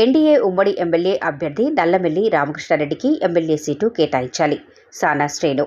NDA ఉమ్మడి MLA అభ్యర్థి Nallamilli రామకృష్ణారెడ్డికి MLA seat కేటాయించాలి. సానా శ్రేణు.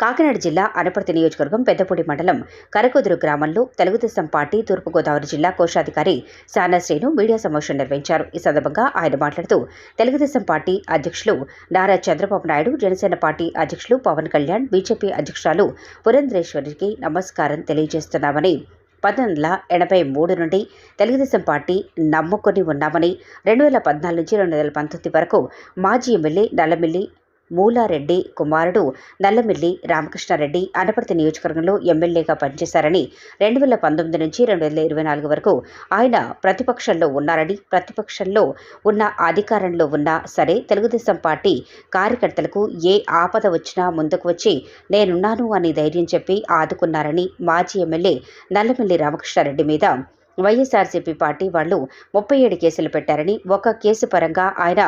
కాకినాడ జిల్లా అనపర్తి నియోజకవర్గం పెద్దపూడి మండలం కరకుదురు గ్రామంలో తెలుగుదేశం పార్టీ తూర్పుగోదావరి జిల్లా కోశాధికారి సానా శ్రేణు మీడియా సమావేశం నిర్వహించారు. ఈ సందర్భంగా ఆయన మాట్లాడుతూ తెలుగుదేశం పార్టీ అధ్యక్షులు నారా చంద్రబాబు నాయుడు జనసేన పార్టీ అధ్యక్షులు పవన్ కళ్యాణ్ బీజేపీ అధ్యక్షురాలు పురంధరేశ్వరికి నమస్కారం తెలియజేస్తున్నామని పంతొమ్మిది వందల ఎనభై మూడు నుండి తెలుగుదేశం పార్టీ నమ్ముకొని ఉన్నామని రెండు వేల పద్నాలుగు నుంచి రెండు వేల పంతొమ్మిది వరకు మాజీ ఎమ్మెల్యే నల్లమిల్లి మూలారెడ్డి కుమారుడు నల్లమిల్లి రామకృష్ణారెడ్డి అనపర్తి నియోజకవర్గంలో ఎమ్మెల్యేగా పనిచేశారని రెండు వేల పంతొమ్మిది నుంచి రెండు వేల ఇరవై నాలుగు వరకు ఆయన ప్రతిపక్షంలో ఉన్నారని ప్రతిపక్షంలో ఉన్న అధికారంలో ఉన్నా సరే తెలుగుదేశం పార్టీ కార్యకర్తలకు ఏ ఆపద వచ్చినా ముందుకు వచ్చి నేనున్నాను అని ధైర్యం చెప్పి ఆదుకున్నారని మాజీ ఎమ్మెల్యే నల్లమిల్లి రామకృష్ణారెడ్డి మీద వైఎస్ఆర్సీపీ పార్టీ వాళ్ళు ముప్పై ఏడు కేసులు పెట్టారని ఒక కేసు పరంగా ఆయన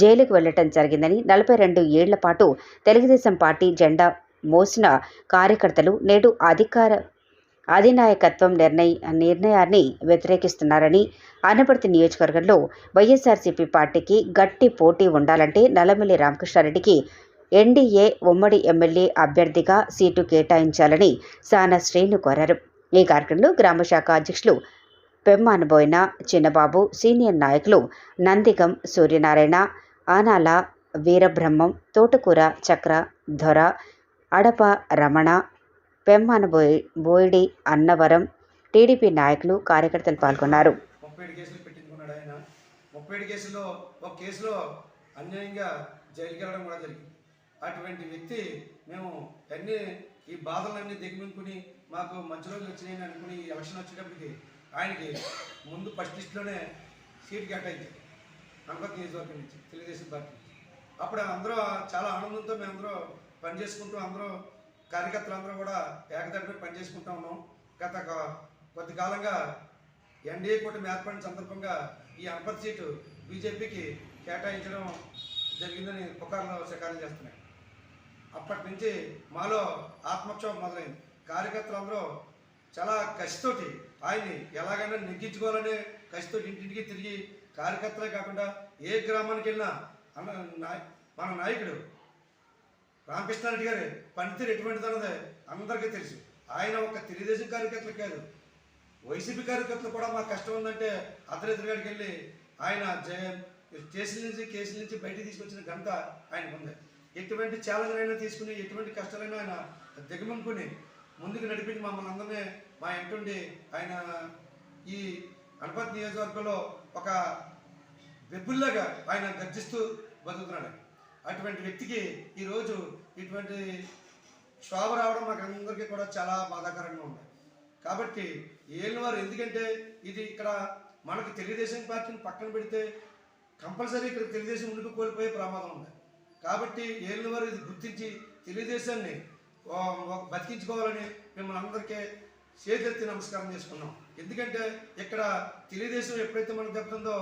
జైలుకు వెళ్ళటం జరిగిందని నలభై రెండు ఏళ్ళ పాటు తెలుగుదేశం పార్టీ జెండా మోసిన కార్యకర్తలు నేడు అధికార అధినాయకత్వం నిర్ణయ నిర్ణయాన్ని వ్యతిరేకిస్తున్నారని అనపర్తి నియోజకవర్గంలో వైఎస్ఆర్సీపీ పార్టీకి గట్టి పోటీ ఉండాలంటే నల్లమిల్లి రామకృష్ణారెడ్డికి ఎన్డీఏ ఉమ్మడి ఎమ్మెల్యే అభ్యర్థిగా సీటు కేటాయించాలని సానా శ్రేణు కోరారు. ఈ కార్యక్రమంలో గ్రామ శాఖ అధ్యక్షులు పెమ్మానబోయిన చిన్నబాబు సీనియర్ నాయకులు నందిగం సూర్యనారాయణ ఆనాల వీరబ్రహ్మం తోటకూర చక్ర ధొర అడప రమణ పెమ్మానబోయి బోయిడి అన్నవరం టీడీపీ నాయకులు కార్యకర్తలు పాల్గొన్నారు. ముప్పై ఏడు కేసుల్లో ఒక కేసులో అన్యాయంగా జైలుకి వెళ్ళడం కూడా జరిగింది. అటువంటి వ్యక్తి మేము అన్ని ఈ బాధలన్నీ దిగమింగుకుని మాకు మంచి రోజులు వచ్చినాయని అనుకుని ఈ ఎలక్షన్ వచ్చేటప్పటికి ఆయనకి ముందు ఫస్ట్ లిస్టులోనే సీట్ కేటాయించారు అనపతి నియోజకవర్గం నుంచి తెలుగుదేశం పార్టీ అప్పుడు అందరూ చాలా ఆనందంతో మేమందరూ పనిచేసుకుంటూ అందరూ కార్యకర్తలు అందరూ కూడా ఏకదాటిపై పనిచేసుకుంటూ ఉన్నాం. గత కొద్ది కాలంగా ఎన్డీఏ కూటమి ఏర్పడిన సందర్భంగా ఈ అనపతి సీటు బీజేపీకి కేటాయించడం జరిగిందని పుకార్లు శకారం చేస్తున్నాయి. అప్పటి నుంచి మాలో ఆత్మక్షోభం మొదలైంది. కార్యకర్తలందరూ చాలా కసితోటి ఆయన్ని ఎలాగైనా నెగ్గించుకోవాలనే కసితోటి ఇంటింటికి తిరిగి కార్యకర్తలే కాకుండా ఏ గ్రామానికి వెళ్ళినా అన్న మన నాయకుడు రామకృష్ణారెడ్డి గారి పనితీరు ఎటువంటిది అన్నది అందరికీ తెలుసు. ఆయన ఒక తెలుగుదేశం కార్యకర్తలు కాదు. వైసీపీ కార్యకర్తలు కూడా మాకు కష్టం ఉందంటే అర్ధరాత్రిగాడికి వెళ్ళి ఆయన జయ కేసుల నుంచి కేసుల నుంచి బయటికి తీసుకొచ్చిన ఘనత ఆయనకు ఉంది ఎటువంటి ఛాలెంజ్ అయినా తీసుకుని ఎటువంటి కష్టాలైనా ఆయన దిగమనుకుని ముందుకు నడిపించి మమ్మల్ని అందరినీ మా ఇంటుండి ఆయన ఈ గణపతి నియోజకవర్గంలో ఒక వెబ్బుల్లాగా ఆయన గర్జిస్తూ బతుకుతున్నాడు. అటువంటి వ్యక్తికి ఈరోజు ఇటువంటి శోభ రావడం మాకు అందరికీ కూడా చాలా బాధాకరంగా ఉంది. కాబట్టి ఏలినవారు ఎందుకంటే ఇది ఇక్కడ మనకు తెలుగుదేశం పార్టీని పక్కన పెడితే కంపల్సరీ ఇక్కడ తెలుగుదేశం ఉనికి కోల్పోయే ప్రమాదం ఉంది. కాబట్టి ఏలినవారు ఇది గుర్తించి తెలుగుదేశాన్ని బతికించుకోవాలని మిమ్మల్ని అందరికీ చేతెత్తి నమస్కారం చేసుకున్నాం. ఎందుకంటే ఇక్కడ తెలుగుదేశం ఎప్పుడైతే మనకు దెబ్బతుందో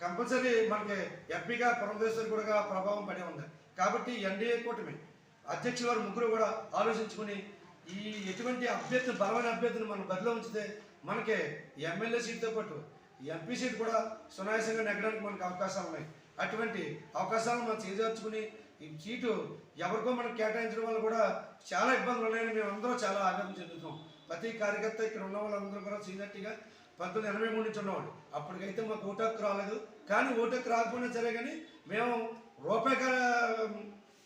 కంపల్సరీ మనకి ఎంపీగా పురంధేశ్వరి కూడా ప్రభావం పడి ఉంది. కాబట్టి ఎన్డీఏ కూటమి అధ్యక్షుల వారు ముగ్గురు కూడా ఆలోచించుకుని ఈ ఎటువంటి అభ్యర్థి బలమైన అభ్యర్థిని మనం బదిలో ఉంచితే మనకి ఎమ్మెల్యే సీట్తో పాటు ఎంపీ సీట్ కూడా సునాయాసంగా నెగ్గడానికి మనకు అవకాశాలు ఉన్నాయి. అటువంటి అవకాశాలను మనం చేజార్చుకుని ఈ సీటు ఎవరికో మనం కేటాయించడం వల్ల కూడా చాలా ఇబ్బందులు ఉన్నాయని మేము అందరూ చాలా ఆనందం చెందుతాం ప్రతి కార్యకర్త ఇక్కడ ఉన్న వాళ్ళందరూ కూడా సీనియర్టీగా పంతొమ్మిది ఎనభై మూడు నుంచి ఉన్నవాడు అప్పటికైతే మాకు ఓటు రాలేదు. కానీ ఓటు రాకపోయినా సరే కానీ మేము రూపాయి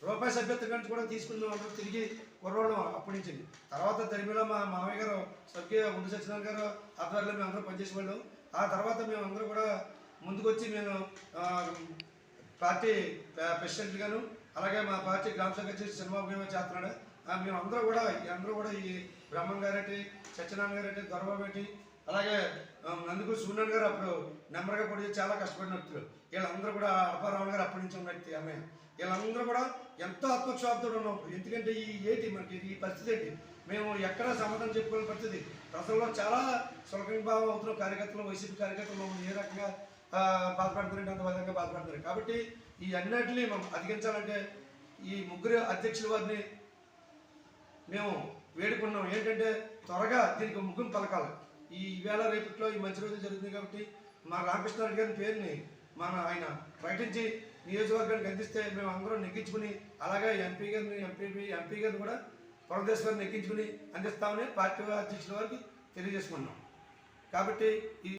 రూపాయి సభ్యత్వం కంటే కూడా తీసుకున్నాం అందరూ తిరిగి కుర్రోళ్ళం అప్పటి నుంచి. తర్వాత తరిమిలో మా మామయ్య గారు స్వర్గీయ ఉండి సత్యనారాయణ గారు ఆధ్వర్యంలో మేము అందరూ పనిచేసేవాళ్ళం ఆ తర్వాత మేము అందరూ కూడా ముందుకొచ్చి నేను పార్టీ ప్రెసిడెంట్గాను అలాగే మా పార్టీ గ్రామ వచ్చి సినిమా మేము చేస్తున్నాడు. ఆ, మేము అందరూ కూడా అందరూ కూడా ఈ బ్రహ్మం గారెట్టి సత్యనారాయణ గారెట్టి దొరబాబు అలాగే నందుకు సూర్యన్ గారు అప్పుడు నెంబర్గా పొడి చాలా కష్టపడిన వ్యక్తులు. వీళ్ళందరూ కూడా అప్పారావు గారు అప్పటి నుంచి ఉన్న వ్యక్తి ఆమె వీళ్ళందరూ కూడా ఎంతో ఆత్మక్షోభతో ఉన్నాం ఎందుకంటే ఈ ఏంటి మనకి ఈ పరిస్థితి ఏంటి? మేము ఎక్కడ సమాధానం చెప్పుకోని పరిస్థితి. ప్రజల్లో చాలా సులభంగా అవుతున్న కార్యకర్తలు వైసీపీ కార్యకర్తలు ఏ రకంగా ఆ, అంత విధంగా బాధపడుతున్నారు. కాబట్టి ఈ అన్నిటిని మనం అధిగమించాలంటే ఈ ముగ్గురు అధ్యక్షుల వారిని మేము వేడుకున్నాం. ఏంటంటే త్వరగా దీనికి ముగ్గురు పలకాలి. ఈ వేళ రేపట్లో ఈ మంచి రోజులు జరుగుతుంది కాబట్టి మా రామకృష్ణారెడ్డి గారి పేరుని మన ఆయన ప్రకటించి నియోజకవర్గానికి అందిస్తే మేము అందరం నెగ్గించుకుని అలాగే ఎంపీ గారిని ఎంపీ ఎంపీ గారిని కూడా పురంధేశ్వరిని నెగ్గించుకుని అందిస్తామని పార్టీ అధ్యక్షుల వారికి తెలియజేసుకున్నాం. కాబట్టి ఈ